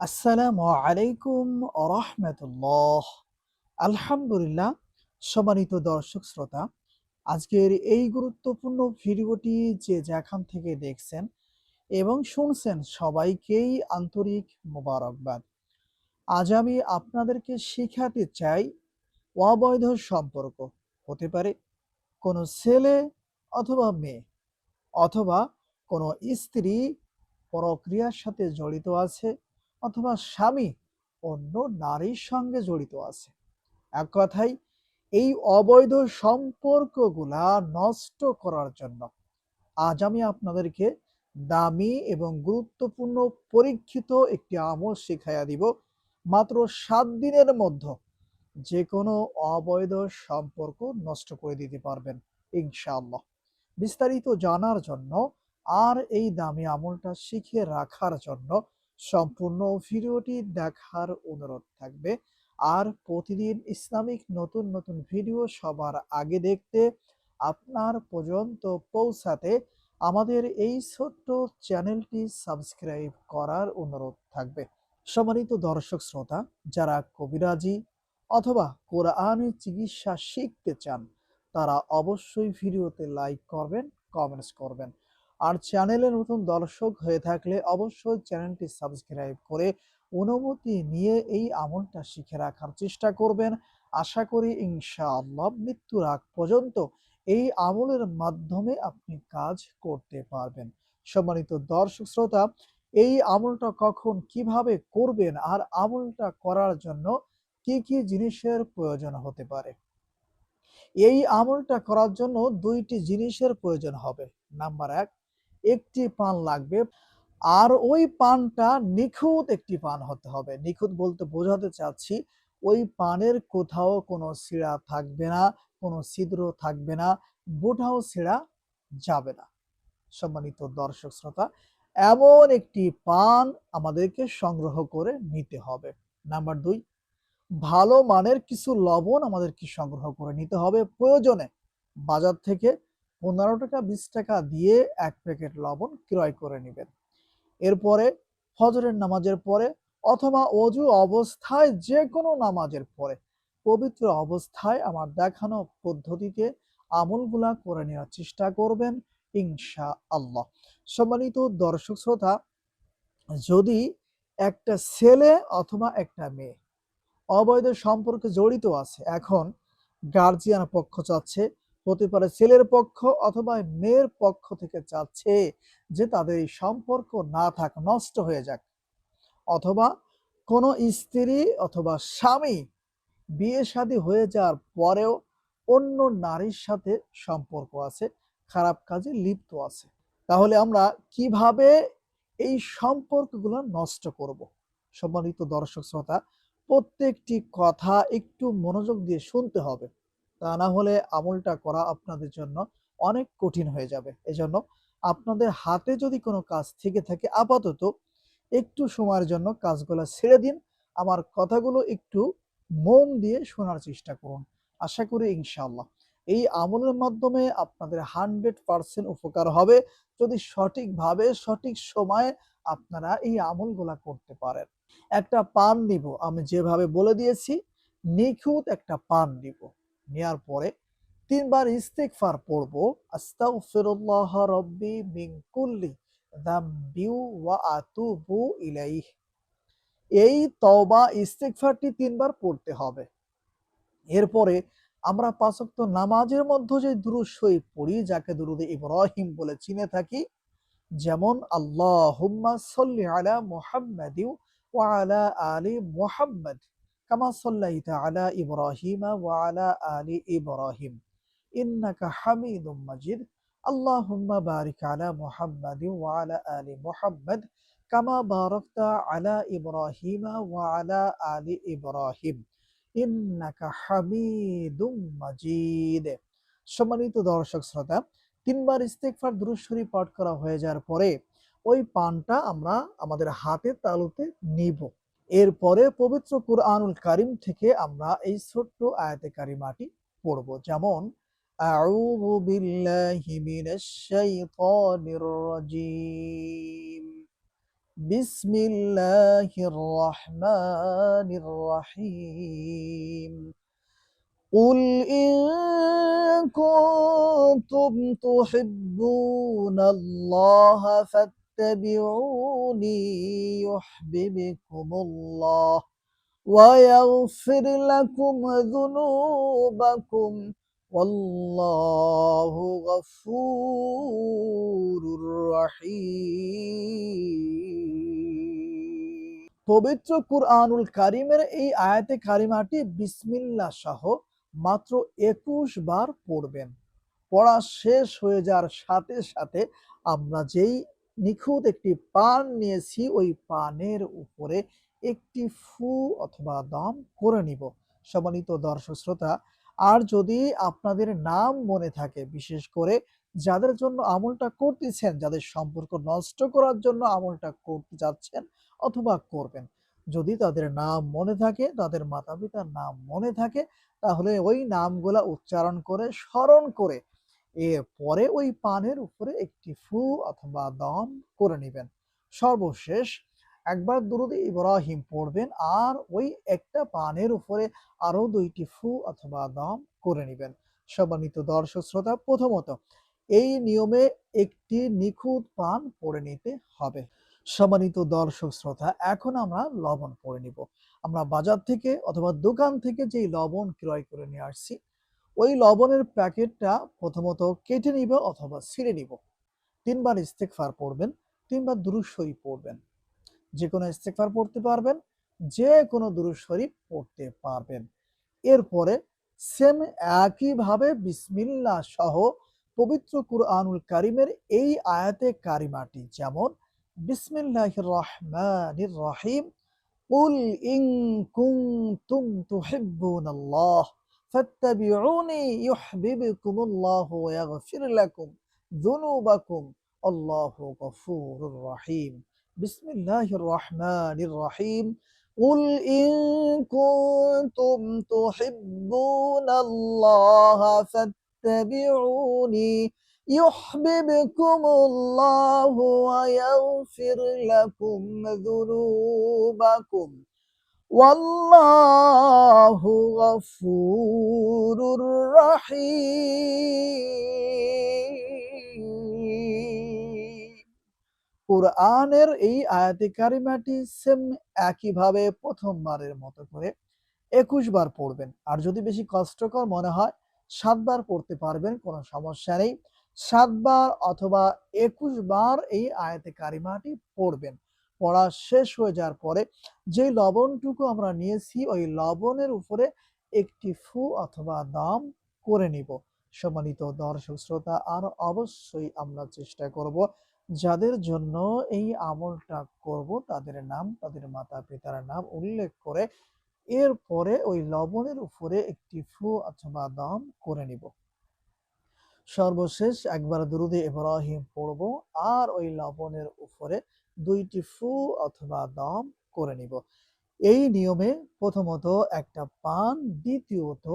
আসসালামু আলাইকুম রহমতুল্লাহ আলহামদুলিল্লাহ, সম্মানিত দর্শক শ্রোতা, আজকের এই গুরুত্বপূর্ণ ভিডিওটি যে যেখান থেকে দেখছেন এবং শুনছেন সবাইকেই আন্তরিক মোবারকবাদ। আজ আমি আপনাদেরকে শিখাতে চাই অবৈধ সম্পর্ক। হতে পারে কোনো ছেলে অথবা মেয়ে, অথবা কোনো স্ত্রী প্রক্রিয়ার সাথে জড়িত আছে অথবা স্বামী অন্য নারীর সঙ্গে জড়িত আছে। এক কথায়, এই অবৈধ সম্পর্কগুলা নষ্ট করার জন্য আজ আমি আপনাদেরকে দামি এবং গুরুত্বপূর্ণ পরীক্ষিত একটি আমল শিখাইয়া দিব মাত্র সাত দিনের মধ্যে যে কোনো অবৈধ সম্পর্ক নষ্ট করে দিতে পারবেন, ইনশাআল্লাহ। বিস্তারিত জানার জন্য আর এই দামি আমলটা শিখে রাখার জন্য সম্পূর্ণ ভিডিওটি দেখার অনুরোধ থাকবে। আর প্রতিদিন ইসলামিক নতুন নতুন ভিডিও সবার আগে দেখতে আপনার পর্যন্ত পৌঁছাতে আমাদের এই ছোট্ট চ্যানেলটি সাবস্ক্রাইব করার অনুরোধ থাকবে। সম্মানিত দর্শক শ্রোতা, যারা কবিরাজি অথবা কোরআনের চিকিৎসা শিখতে চান, তারা অবশ্যই ভিডিওতে লাইক করবেন, কমেন্টস করবেন। আর চ্যানেলে নতুন দর্শক হয়ে থাকলে অবশ্যই চ্যানেলটি সাবস্ক্রাইব করে অনুমতি নিয়ে এই আমলটা শিখে রাখার চেষ্টা করবেন। আশা করি ইনশাআল্লাহ মৃত্যুর আগ পর্যন্ত এই আমলের মাধ্যমে আপনি কাজ করতে পারবেন। সম্মানিত দর্শক শ্রোতা, এই আমলটা কখন কীভাবে করবেন আর আমলটা করার জন্য কি কি জিনিসের প্রয়োজন হতে পারে? এই আমলটা করার জন্য দুইটি জিনিসের প্রয়োজন হবে। নাম্বার এক একটি পান লাগবে। আর ওই পানটা নিখুঁত একটি পান হতে হবে। নিখুঁত বলতে বোঝাতে চাচ্ছি, ওই পানের কোথাও কোনো শিরা থাকবে না, কোনো ছিদ্র থাকবে না বোটাও ছেঁড়া যাবে না। সম্মানিত দর্শক শ্রোতা, এমন একটি পান আমাদেরকে সংগ্রহ করে নিতে হবে। নাম্বার দুই, ভালো মানের কিছু লবণ আমাদেরকে সংগ্রহ করে নিতে হবে প্রয়োজনে। বাজার থেকে পনেরো টাকা, বিশ টাকা দিয়ে এক প্যাকেট লবণ ক্রয় করে নেবেন। এরপরে ফজরের নামাজের পরে অথবা অজু অবস্থায় যে কোনো নামাজের পরে পবিত্র অবস্থায় আমার দেখানো পদ্ধতিতে আমলগুলা করে নেওয়ার চেষ্টা করবেন ইনশা আল্লাহ সম্মানিত দর্শক শ্রোতা, যদি একটা ছেলে অথবা একটা মেয়ে অবৈধ সম্পর্কে জড়িত আছে, এখন গার্জিয়ান পক্ষ চাচ্ছে হতে পারে ছেলের পক্ষ অথবা মেয়ের পক্ষ থেকে চাচ্ছে যে তাদের এই সম্পর্ক না থাক, নষ্ট হয়ে যাক। অথবা কোনো স্ত্রী অথবা স্বামী বিয়ে শাদী হয়ে যাওয়ার পরেও অন্য নারীর সাথে সম্পর্ক আছে, খারাপ কাজে লিপ্ত আছে। তাহলে আমরা কীভাবে এই সম্পর্কগুলো নষ্ট করব? সম্মানিত দর্শক শ্রোতা, প্রত্যেকটি কথা একটু মনোযোগ দিয়ে শুনতে হবে। তা না হলে আমলটা করা আপনাদের জন্য অনেক কঠিন হয়ে যাবে। এজন্য আপনাদের হাতে যদি কোনো কাজ থেকে থাকে, আপাতত একটু সময়ের জন্য কাজগুলো ছেড়ে দিন। আমার কথাগুলো একটু মন দিয়ে শোনার চেষ্টা করুন। আশা করি ইনশাআল্লাহ এই আমলের মাধ্যমে আপনাদের হান্ড্রেড পার্সেন্ট উপকার হবে। যদি সঠিকভাবে, সঠিক সময়ে আপনারা এই আমলগুলা করতে পারেন। একটা পান নিব। আমি যেভাবে বলে দিয়েছি, নিখুঁত একটা পান নিব। নেয়ার পরে তিনবার ইস্তেগফার পড়ব, আস্তাগফিরুল্লাহ রব্বি মিন কুল্লি যামবি ওয়া আতুবু ইলাইহি। এই তওবা, ইস্তেগফারটি তিনবার পড়তে হবে। এরপরে আমরা পাঁচ নামাজের মধ্যে যে দুরূদ পড়ি, যাকে দুরুদে ইব্রাহিম বলে চিনে থাকি, যেমন, আল্লাহুম্মা সাল্লি আলা মুহাম্মাদি ওয়া আলা আলি মুহাম্মাদ। কামা সাল্লাইতা আলা ইব্রাহিম ওয়া আলা আলি ইব্রাহিম ইন্নাকা হামিদুম মাজিদ আল্লাহুম্মা বারিক আলা মুহাম্মাদি ওয়া আলা আলি মুহাম্মাদ কামা বারাকতা আলা ইব্রাহিম ওয়া আলা আলি ইব্রাহিম ইন্নাকা হামিদুম মাজিদ সম্মানিত দর্শক শ্রোতা, তিনবার ইস্তেগফার দুরূদ শরীফ পাঠ করা হয়ে যাওয়ার পরে ওই পানটা আমরা আমাদের হাতে তালুতে নিব। এরপরে পবিত্র কুরআনুল কারিম থেকে আমরা এই ছোট্ট আয়াতে কারিমাটি পড়ব যেমন আউযু বিল্লাহি মিনাশ শাইতানির রাজিম বিসমিল্লাহির রহমানির রহিম قل إن كنتم تحبون الله فاتبعوني يحببكم الله ويغفر لكم ذنوبكم والله غفور رحيم পবিত্র কুরআনুল কারিমের এই আয়াতে কারিমাটি বিসমিল্লাহ সহ মাত্র একুশ বার পড়বেন পড়া শেষ হয়ে যাওয়ার সাথে সাথে আমরা যেই নিখুঁত একটি পান নিয়েছি, ওই পানের উপরে একটি ফু অথবা দম করে নিব। সম্মানিত দর্শক শ্রোতা, আর যদি আপনাদের নাম মনে থাকে, বিশেষ করে যাদের জন্য আমলটা করতেছেন, যাদের সম্পর্ক নষ্ট করার জন্য আমলটা করতে যাচ্ছেন অথবা করবেন, যদি তাদের নাম মনে থাকে, তাদের মাতা পিতার নাম মনে থাকে, তাহলে ওই নামগুলা উচ্চারণ করে, স্মরণ করে এরপরে ওই পানের উপরে একটি ফু অথবা দম করে নেবেন। সর্বশেষ একবার দুরুদে ইব্রাহিম পড়বেন আর ওই একটা পানের উপরে আরও দুইটি ফু অথবা দম করে নেবেন। সম্মানিত দর্শক শ্রোতা, প্রথমত এই নিয়মে একটি নিখুঁত পান পড়ে নিতে হবে। সম্মানিত দর্শক শ্রোতা, এখন আমরা লবণ পড়ে নিব। আমরা বাজার থেকে অথবা দোকান থেকে যেই লবণ ক্রয় করে নিয়ে আসছি ওই লবণের প্যাকেটটা প্রথমত কেটে নিব অথবা ছিঁড়ে নিব। তিনবার ইস্তেকফার পড়বেন, তিনবার দুরুজ শরীফ পড়বেন। যে কোনো ইস্তেকফার পড়তে পারবেন যে কোনো দুরুজ শরীফ পড়তে পারবেন। এরপরে সেম একইভাবে বিসমিল্লা সহ পবিত্র কুরআনুল কারিমের এই আয়াতে কারিমাটি যেমন বিসমিল্লাহ রহমানির রহিম, কুল ইন কুনতুম তুহিব্বুনাল্লাহ। فاتبعوني يحببكم الله ويغفر لكم ذنوبكم الله غفور رحيم بسم الله الرحمن الرحيم قل إن كنتم تحبون الله فاتبعوني يحببكم الله ويغفر لكم ذنوبكم والله غفور رحيم কোরআনের এই আয়াতে কারিমাটি সেম একইভাবে প্রথমবারের মতো করে একুশ বার পড়বেন আর যদি বেশি কষ্টকর মনে হয় সাতবার পড়তে পারবেন কোনো সমস্যা নেই সাতবার অথবা একুশ বার এই আয়াতে কারিমাটি পড়বেন পড়া শেষ হয়ে যাওয়ার পরে যে লবণটুকু আমরা নিয়েছি, ওই লবণের উপরে একটি ফু অথবা দাম করে নিব। সম্মানিত দর্শক শ্রোতা, আর অবশ্যই আমরা চেষ্টা করব যাদের জন্য এই আমলটা করব, তাদের নাম, তাদের মাতা পিতার নাম উল্লেখ করে এরপরে ওই লবণের উপরে একটি ফু অথবা দাম করে নিব। সর্বশেষ একবার দুরুদে ইব্রাহিম পড়ব আর ওই লবণের উপরে দুইটি ফু অথবা দম করে নিব। এই নিয়মে প্রথমত একটা পান, দ্বিতীয়ত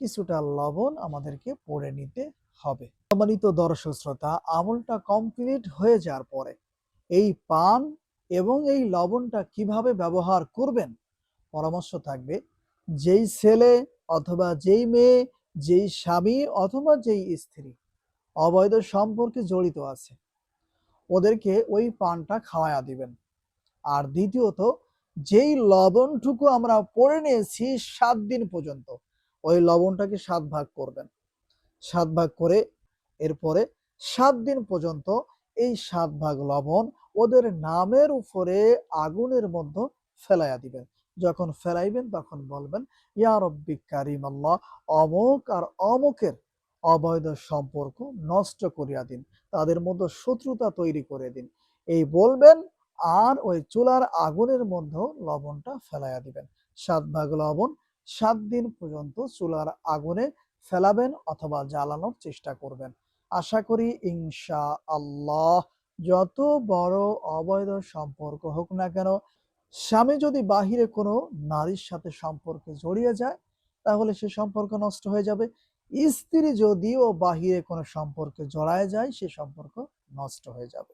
কিছুটা লবণ আমাদেরকে পড়ে নিতে হবে। সম্মানিত দর্শক শ্রোতা, আমলটা কমপ্লিট হয়ে যাওয়ার পরে এই পান এবং এই লবণটা কীভাবে ব্যবহার করবেন? পরামর্শ থাকবে, যেই ছেলে অথবা যেই মেয়ে যেই স্বামী অথবা যেই স্ত্রী অবৈধ সম্পর্কে জড়িত আছে, ওদেরকে ওই পানটা খাওয়ায়া দিবেন। আর দ্বিতীয়ত, যেই লবণটুকু আমরা পড়ে নিয়েছি সাত দিন পর্যন্ত, ওই লবণটাকে সাত ভাগ করবেন। সাত ভাগ করে এরপরে সাত দিন পর্যন্ত এই সাত ভাগ লবণ ওদের নামের উপরে আগুনের মধ্যে ফেলাইয়া দিবেন। যখন ফেলাইবেন, তখন বলবেন, ইয়া রব্বিক কারিম আল্লাহ, অমুক আর অমুকের অবৈধ সম্পর্ক নষ্ট করিয়া দিন। তাদের মধ্যে শত্রুতা তৈরি করে দিন। এই বলবেন আর ওই চুলার আগুনের মধ্যে লবণটা ফেলাইয়া দিবেন। সাত ভাগ লবণ, সাত দিন পর্যন্ত চুলার আগুনে ফেলাবেন অথবা জ্বালানোর চেষ্টা করবেন। আশা করি ইনশা আল্লাহ যত বড় অবৈধ সম্পর্ক হোক না কেন স্বামী যদি বাহিরে কোনো নারীর সাথে সম্পর্কে জড়িয়ে যায়, তাহলে সে সম্পর্ক নষ্ট হয়ে যাবে। স্ত্রী যদিও বাহিরে কোনো সম্পর্কে জড়ায় যায়, সে সম্পর্ক নষ্ট হয়ে যাবে।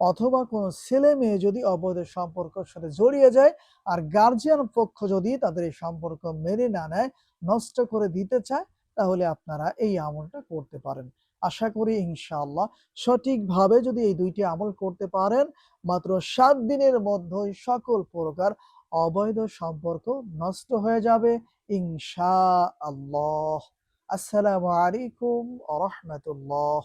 অথবা কোনো ছেলে মেয়ে যদি অবৈধ সম্পর্কের সাথে জড়িয়ে যায়, আর গার্জিয়ান পক্ষ যদি তাদের এই সম্পর্ক মেনে না নেয়, নষ্ট করে দিতে চায়, তাহলে আপনারা এই আমলটা করতে পারেন। আশা করি ইনশাআল্লাহ সঠিকভাবে যদি এই দুইটি আমল করতে পারেন, মাত্র সাত দিনের মধ্যেই সকল প্রকার অবৈধ সম্পর্ক নষ্ট হয়ে যাবে ইনশা আল্লাহ আসসালামু আলাইকুম আ রহমতুল্লাহ।